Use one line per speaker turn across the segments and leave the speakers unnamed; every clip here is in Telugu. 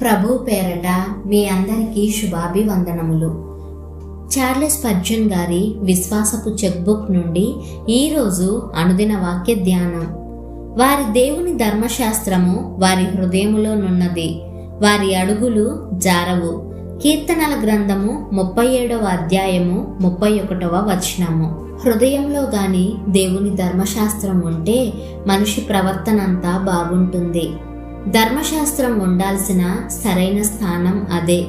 ప్రభు పేరట మీ అందరికీ శుభాభివందనములు. చార్లెస్ పర్జన్ గారి విశ్వాసపు చెక్బుక్ నుండి ఈరోజు అనుదిన వాక్య ధ్యానం. వారి దేవుని ధర్మశాస్త్రము వారి హృదయములోనున్నది వారి అడుగులు జారవు. కీర్తనల గ్రంథము ముప్పై ఏడవ అధ్యాయము ముప్పై ఒకటవ వచనము. హృదయంలో గాని దేవుని ధర్మశాస్త్రం ఉంటే మనిషి ప్రవర్తన అంతా బాగుంటుంది. ధర్మశాస్త్రం ఉండాల్సిన సరైన స్థానం అదే.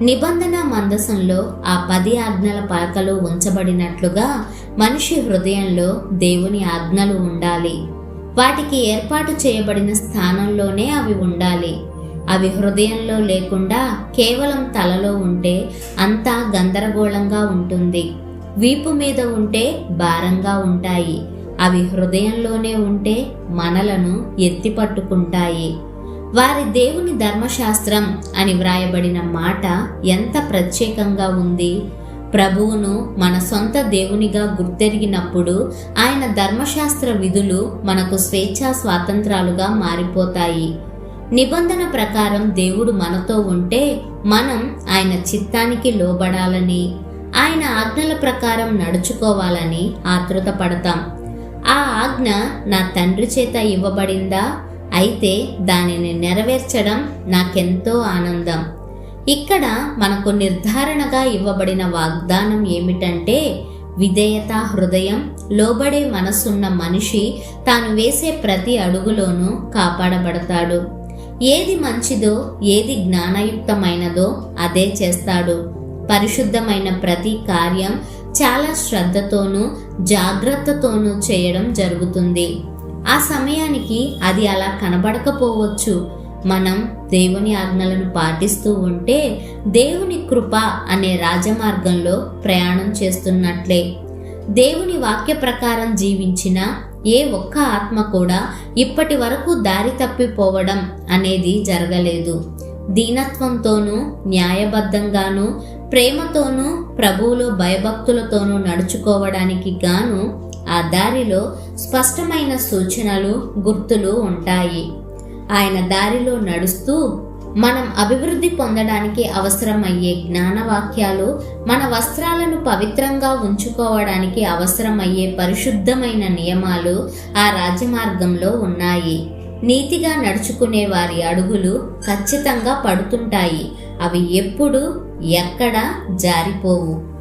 నిబంధన మందసంలో ఆ పది ఆజ్ఞల పలకలు ఉంచబడినట్లుగా మనిషి హృదయంలో దేవుని ఆజ్ఞలు ఉండాలి. వాటికి ఏర్పాటు చేయబడిన స్థానంలోనే అవి ఉండాలి. అవి హృదయంలో లేకుండా కేవలం తలలో ఉంటే అంతా గందరగోళంగా ఉంటుంది. వీపు మీద ఉంటే భారంగా ఉంటాయి. అవి హృదయంలోనే ఉంటే మనలను ఎత్తిపట్టుకుంటాయి వారి దేవుని ధర్మశాస్త్రం అని వ్రాయబడిన మాట ఎంత ప్రత్యేకంగా ఉంది? ప్రభువును మన సొంత దేవునిగా గుర్తెరిగినప్పుడు ఆయన ధర్మశాస్త్ర విధులు మనకు స్వేచ్ఛా స్వాతంత్రాలుగా మారిపోతాయి. నిబంధన ప్రకారం దేవుడు మనతో ఉంటే మనం ఆయన చిత్తానికి లోబడాలని ఆయన ఆజ్ఞల ప్రకారం నడుచుకోవాలని ఆతృత పడతాం ఆ ఆజ్ఞ నా తండ్రి చేత ఇవ్వబడిందా? అయితే దానిని నెరవేర్చడం నాకెంతో ఆనందం. ఇక్కడ మనకు నిర్ధారణగా ఇవ్వబడిన వాగ్దానం ఏమిటంటే విధేయత హృదయం లోబడే మనసున్న మనిషి తాను వేసే ప్రతి అడుగులోనూ కాపాడబడతాడు. ఏది మంచిదో ఏది జ్ఞానయుక్తమైనదో అదే చేస్తాడు. పరిశుద్ధమైన ప్రతి కార్యం చాలా శ్రద్ధతోనూ జాగ్రత్తతోనూ చేయడం జరుగుతుంది. ఆ సమయానికి అది అలా కనబడకపోవచ్చు. మనం దేవుని ఆజ్ఞలను పాటిస్తూ ఉంటే దేవుని కృప అనే రాజమార్గంలో ప్రయాణం చేస్తున్నట్లే. దేవుని వాక్య ప్రకారం జీవించిన ఏ ఒక్క ఆత్మ కూడా ఇప్పటి వరకు దారి తప్పిపోవడం అనేది జరగలేదు. దీనత్వంతోనూ న్యాయబద్ధంగానూ ప్రేమతోనూ ప్రభువులో భయభక్తులతోనూ నడుచుకోవడానికి గాను ఆ దారిలో స్పష్టమైన సూచనలు గుర్తులు ఉంటాయి. ఆయన దారిలో నడుస్తూ మనం అభివృద్ధి పొందడానికి అవసరమయ్యే జ్ఞానవాక్యాలు మన వస్త్రాలను పవిత్రంగా ఉంచుకోవడానికి అవసరమయ్యే పరిశుద్ధమైన నియమాలు ఆ రాజమార్గంలో ఉన్నాయి. నీతిగా నడుచుకునే వారి అడుగులు ఖచ్చితంగా పడుతుంటాయి. అవి ఎప్పుడు ఎక్కడ జారిపోవు.